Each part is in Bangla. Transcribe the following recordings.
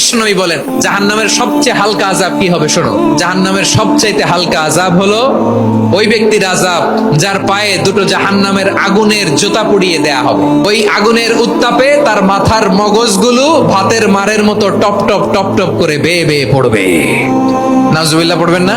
বিষ্ণুই বলেন, জাহান্নামের সবচেয়ে হালকা আজাব কি হবে শোনো? জাহান্নামের সবচাইতে হালকা আজাব হলো ওই ব্যক্তির আজাব যার পায়ে দুটো জাহান্নামের আগুনের জুতা পুড়িয়ে দেয়া হবে। ওই আগুনের উত্তাপে তার মাথার মগজগুলো ভাতের মারের মতো টপ টপ টপ টপ করে বেয়ে বেয়ে পড়বে। নাজবিল্লা পড়বেন না?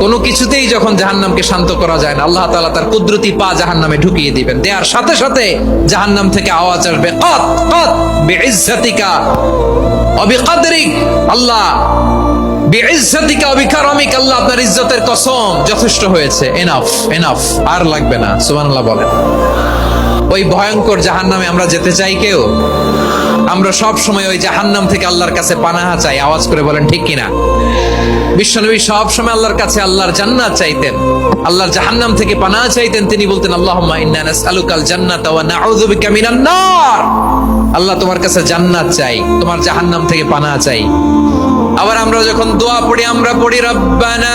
কোনো কিছুতেই যখন জাহান্নামকে শান্ত করা যায় না, আল্লাহ তালা তার কুদরতি পা জাহান্নামে ঢুকিয়ে দিবেন। দেওয়ার সাথে সাথে জাহান্নাম থেকে আওয়াজ আসবে অবিকদরিক, আল্লাহ ইজ্জতের কসম যথেষ্ট হয়েছে। আর লাগবে না। বলেন। ওই ভয়ঙ্কর জাহান্নামে আমরা যেতে চাই কেউ? আমরা সব সময় ওই জাহান্নাম থেকে আল্লাহর কাছে পানাহা চাই। আওয়াজ করে বলেন, ঠিক কিনা? বিশ্বনবী সব সময় আল্লাহর কাছে আল্লাহর জান্নাত চাইতেন। আল্লাহর জাহান্নাম থেকে পানা চাইতেন। তিনি বলতেন, আল্লাহুম্মা ইন্না নাসআলুকাল জান্নাতা ওয়া নাউযু বিকা মিনান নার। আল্লাহ তোমার কাছে জান্নাত চাই, তোমার জাহান্নাম থেকে পানা চাই। আবার আমরা যখন দোয়া পড়ি, আমরা পড়ি, রব্বানা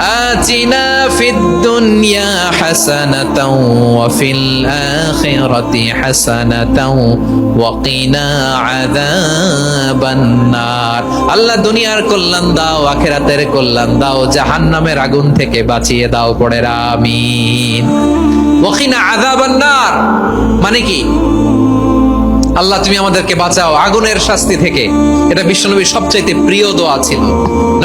آتنا في الدنيا حسنة وفي الآخرة حسنة وقنا عذاب النار আল্লাহ দুনিয়ার কল্যাণ দাও আখেরাতের কল্যাণ দাও জাহান্নামের আগুন থেকে বাঁচিয়ে দাও পড়ে আমিন ওয়াকিনা আযাবান নার মানে কি আল্লাহ, তুমি আমাদেরকে বাঁচাও। আগুনের শাস্তি থেকে। এটা বিশ্বনবীর সবচাইতে প্রিয় দোয়া ছিল।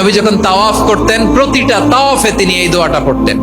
নবী যখন তাওয়াফ করতেন, প্রতিটা তাওয়াফে তিনি এই দোয়াটা পড়তেন।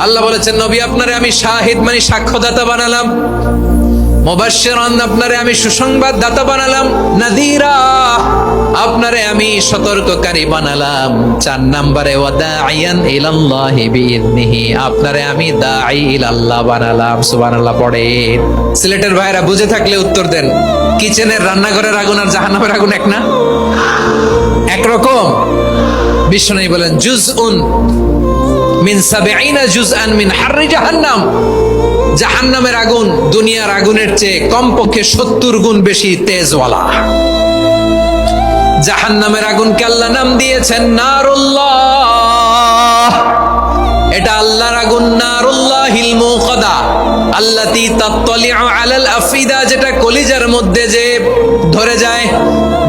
আল্লাহ বলেছেন, নবী, আপনারে আমি শাহিদ মানে সাক্ষ্যদাতা বানালাম। মুবাশশিরান আপনারে আমি সুসংবাদ দাতা বানালাম। নাদিরা আপনারে আমি সতর্ককারী বানালাম। চার নম্বরে ওয়াদাইয়ান ইলাল্লাহি বিইذনিহি আপনারে আমি দাঈ ইলাল্লাহ বানালাম। সুবহানাল্লাহ, পড়ে। সিলেটের ভাইরা বুঝে থাকলে উত্তর দেন। কিচেনের রান্নাঘরের আগুন আর জাহান্নামের আগুন এক না? একরকম বিশ্ব বিষ্ণু বলেন জুজউন মিন সাবিঈনা জুজআন মিন হাররি জাহান্নাম। জাহান্নামের আগুন দুনিয়ার আগুনের চেয়ে কমপক্ষে সত্তর গুণ বেশি তেজওয়ালা। জাহান্নামের আগুনকে আল্লাহ নাম দিয়েছেন নারুল্লাহ। এটা আল্লাহর আগুন নারুল্লাহিল মুকাদা আল্লাতি তাত্তালিউ আলাল আফিদা, যেটা কলিজার মধ্যে যে ধরে যায়।